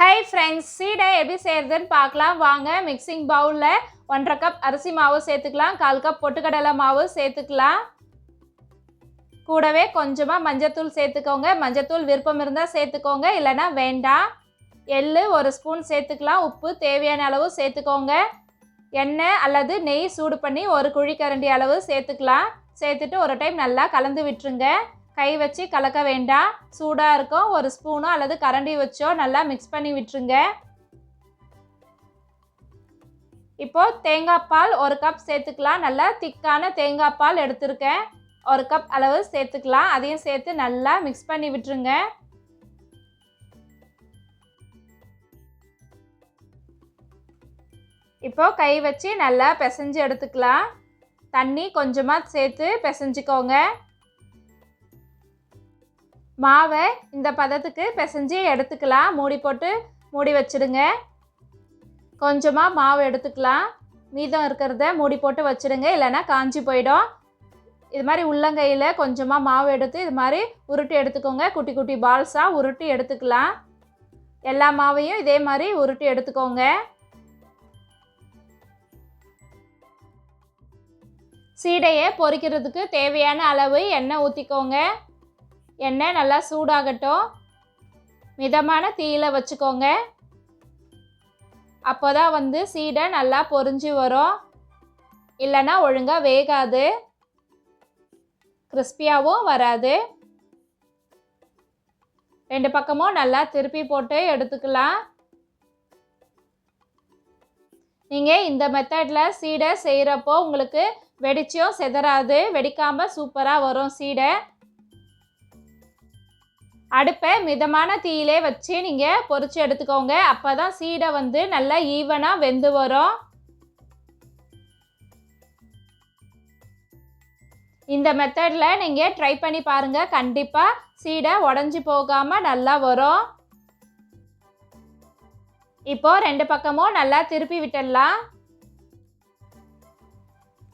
Hi friends சீடை எப்படி செய்கிறதுன்னு பார்க்கலாம். வாங்க மிக்சிங் பவுலில் ஒன்றரை கப் அரிசி மாவு சேர்த்துக்கலாம். கால் கப் பொட்டுக்கடலை மாவு சேர்த்துக்கலாம். கூடவே கொஞ்சமாக மஞ்சத்தூள் சேர்த்துக்கோங்க. மஞ்சத்தூள் விருப்பம் இருந்தால் சேர்த்துக்கோங்க. இல்லைன்னா வேண்டாம். எள்ளு ஒரு ஸ்பூன் சேர்த்துக்கலாம். உப்பு தேவையான அளவு சேர்த்துக்கோங்க. எண்ணெய் அல்லது நெய் சூடு பண்ணி ஒரு குழிக்கரண்டி அளவு சேர்த்துக்கலாம். சேர்த்துட்டு ஒரு டைம் நல்லா கலந்து விட்டுருங்க. கை வச்சு கலக்க வேண்டாம் சூடாக இருக்கும் ஒரு ஸ்பூனோ அல்லது கரண்டி வச்சோ நல்லா மிக்ஸ் பண்ணி விட்டுருங்க. இப்போது தேங்காய் பால் ஒரு கப் சேர்த்துக்கலாம். நல்லா திக்கான தேங்காய் பால் எடுத்திருக்கேன். ஒரு கப் அளவு சேர்த்துக்கலாம். அதையும் சேர்த்து நல்லா மிக்ஸ் பண்ணி விட்டுருங்க. இப்போ கை வச்சு நல்லா பிசைஞ்சு எடுத்துக்கலாம். தண்ணி கொஞ்சமாக சேர்த்து பிசைஞ்சுக்கோங்க. மாவை இந்த பதத்துக்கு பிசைஞ்சு எடுத்துக்கலாம். மூடி போட்டு மூடி வச்சிடுங்க. கொஞ்சமாக மாவு எடுத்துக்கலாம். மீதம் இருக்கிறத மூடி போட்டு வச்சிடுங்க. இல்லைன்னா காஞ்சி போயிடும். இது மாதிரி உள்ளங்கையில் கொஞ்சமாக மாவு எடுத்து இது மாதிரி உருட்டி எடுத்துக்கோங்க. குட்டி குட்டி பால்ஸாக உருட்டி எடுத்துக்கலாம். எல்லா மாவையும் இதே மாதிரி உருட்டி எடுத்துக்கோங்க. சீடையை பொரிக்கிறதுக்கு தேவையான அளவு எண்ணெய் ஊற்றிக்கோங்க எண்ணெய் நல்லா சூடாகட்டும். மிதமான தீயில் வச்சுக்கோங்க. அப்போ தான் வந்து சீடை நல்லா பொரிஞ்சு வரும். இல்லைன்னா ஒழுங்காக வேகாது. கிறிஸ்பியாகவும் வராது. ரெண்டு பக்கமும் நல்லா திருப்பி போட்டு எடுத்துக்கலாம். நீங்கள் இந்த மெத்தடில் சீடை செய்கிறப்போ உங்களுக்கு வெடிச்சும் செதறாது. வெடிக்காமல் சூப்பராக வரும் சீடை. அடுப்பை மிதமான தீயிலே வச்சு நீங்கள் பொறிச்சு எடுத்துக்கோங்க. அப்போ தான் சீடை வந்து நல்லா ஈவனாக வெந்து வரும். இந்த மெத்தடில் நீங்கள் ட்ரை பண்ணி பாருங்கள் கண்டிப்பாக சீடை உடஞ்சி போகாமல் நல்லா வரும். இப்போது ரெண்டு பக்கமும் நல்லா திருப்பி விட்டுடலாம்.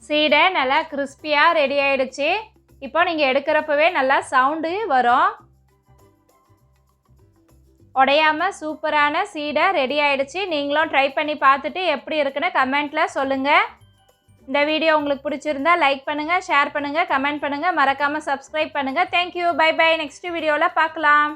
சீடை நல்லா கிறிஸ்பியாக ரெடி ஆயிடுச்சு. இப்போ நீங்கள் எடுக்கிறப்பவே நல்லா சவுண்டு வரும். உடையாம சூப்பரான சீடை ரெடி ஆகிடுச்சி நீங்களும் ட்ரை பண்ணி பார்த்துட்டு எப்படி இருக்குன்னு கமெண்ட்டில் சொல்லுங்கள் இந்த வீடியோ உங்களுக்கு பிடிச்சிருந்தா லைக் பண்ணுங்கள் ஷேர் பண்ணுங்கள் கமெண்ட் பண்ணுங்கள் மறக்காமல் சப்ஸ்கிரைப் பண்ணுங்கள் தேங்க்யூ பை பை நெக்ஸ்ட் வீடியோவில் பார்க்கலாம்.